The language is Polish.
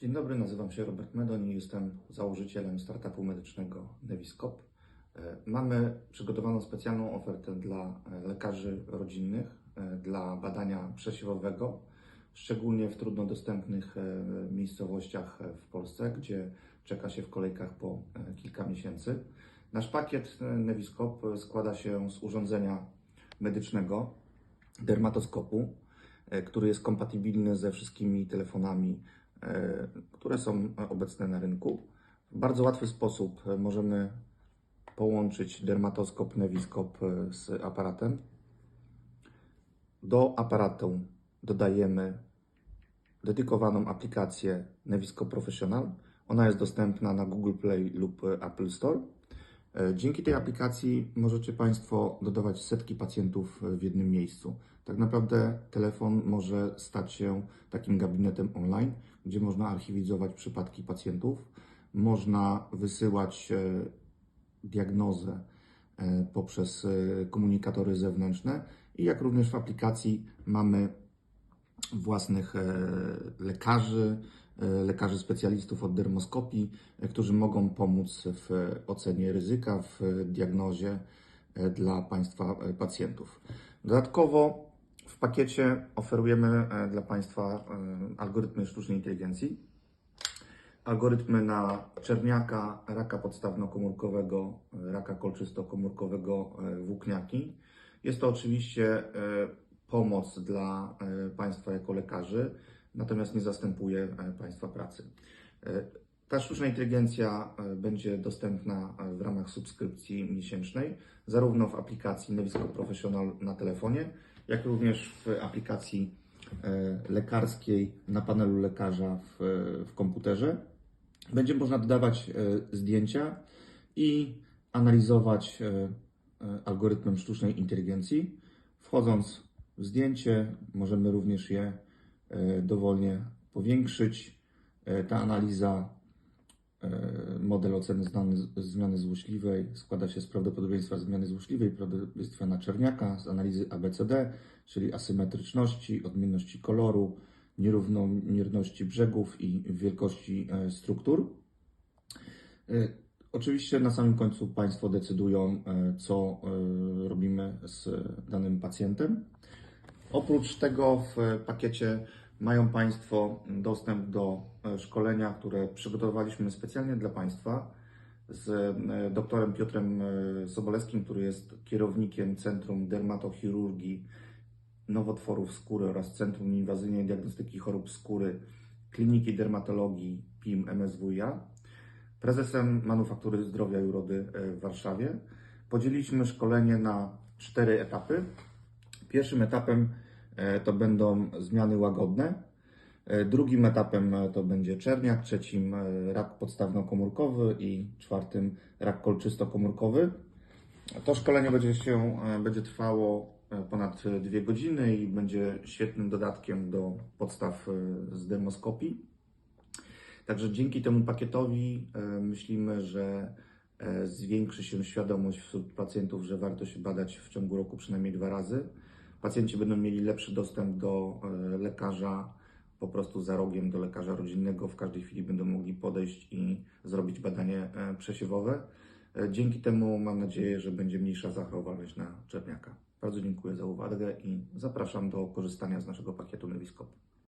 Dzień dobry, nazywam się Robert Medon i jestem założycielem startupu medycznego Neviscope. E, Mamy przygotowaną specjalną ofertę dla e, lekarzy rodzinnych e, dla badania przesiewowego, szczególnie w trudno dostępnych miejscowościach w Polsce, gdzie czeka się w kolejkach po kilka miesięcy. Nasz pakiet Neviscope składa się z urządzenia medycznego, dermatoskopu, który jest kompatybilny ze wszystkimi telefonami, które są obecne na rynku. W bardzo łatwy sposób e, możemy połączyć dermatoskop Neviscope e, z aparatem. Do aparatu dodajemy dedykowaną aplikację Neviscope Professional. Ona jest dostępna na Google Play lub e, Apple Store. E, Dzięki tej aplikacji możecie Państwo dodawać setki pacjentów w jednym miejscu. Tak naprawdę telefon może stać się takim gabinetem online, gdzie można archiwizować przypadki pacjentów, można wysyłać e, diagnozę e, poprzez e, komunikatory zewnętrzne i jak również w aplikacji mamy własnych e, lekarzy, e, lekarzy specjalistów od dermoskopii, e, którzy mogą pomóc w ocenie ryzyka, w diagnozie e, dla Państwa e, pacjentów. Dodatkowo w pakiecie oferujemy e, dla Państwa e, algorytmy sztucznej inteligencji. Algorytmy na czerniaka, raka podstawnokomórkowego, e, raka kolczystokomórkowego e, włókniaki. Jest to oczywiście e, pomoc dla e, Państwa jako lekarzy, natomiast nie zastępuje e, Państwa pracy. E, Ta sztuczna inteligencja e, będzie dostępna w ramach subskrypcji miesięcznej, zarówno w aplikacji Nevisco Professional na telefonie, jak również w aplikacji lekarskiej na panelu lekarza w, w komputerze. Będzie można dodawać zdjęcia i analizować algorytmem sztucznej inteligencji. Wchodząc w zdjęcie, możemy również je dowolnie powiększyć. E, Ta analiza, e, model oceny zmiany złośliwej składa się z prawdopodobieństwa zmiany złośliwej, prawdopodobieństwa na czerniaka, z analizy ABCD, czyli asymetryczności, odmienności koloru, nierównomierności brzegów i wielkości e, struktur. E, Oczywiście na samym końcu Państwo decydują, e, co e, robimy z danym pacjentem. Oprócz tego w pakiecie mają Państwo dostęp do e, szkolenia, które przygotowaliśmy specjalnie dla Państwa z e, doktorem Piotrem e, Sobolewskim, który jest kierownikiem Centrum Dermatochirurgii Nowotworów Skóry oraz Centrum Inwazyjnej Diagnostyki Chorób Skóry Kliniki Dermatologii PIM MSWiA, prezesem Manufaktury Zdrowia i Urody e, w Warszawie. Podzieliliśmy szkolenie na cztery etapy. Pierwszym etapem e, to będą zmiany łagodne. E, Drugim etapem e, to będzie czerniak, trzecim rak podstawnokomórkowy i czwartym rak kolczystokomórkowy. To szkolenie będzie się będzie trwało ponad dwie godziny i będzie świetnym dodatkiem do podstaw z demoskopii. Także dzięki temu pakietowi myślimy, że zwiększy się świadomość wśród pacjentów, że warto się badać w ciągu roku przynajmniej dwa razy. Pacjenci będą mieli lepszy dostęp do e, lekarza po prostu za rogiem, do lekarza rodzinnego. W każdej chwili będą mogli podejść i zrobić badanie e, przesiewowe. E, Dzięki temu mam nadzieję, że będzie mniejsza zachorowalność na czerniaka. Bardzo dziękuję za uwagę i zapraszam do korzystania z naszego pakietu Neviscope.